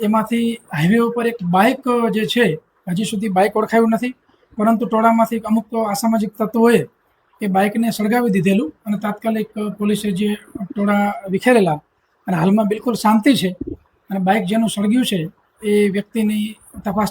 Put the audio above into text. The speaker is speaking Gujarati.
એમાંથી હાઈવે ઉપર એક બાઇક જે છે, હજી સુધી બાઇક ઓળખાયું નથી, પરંતુ ટોળામાંથી અમુક અસામાજિક તત્વોએ એ બાઇકને સળગાવી દીધેલું અને તાત્કાલિક પોલીસે જે ટોળા વિખેરેલા અને હાલમાં બિલકુલ શાંતિ છે અને બાઇક જેનું સળગ્યું છે એ વ્યક્તિની તપાસ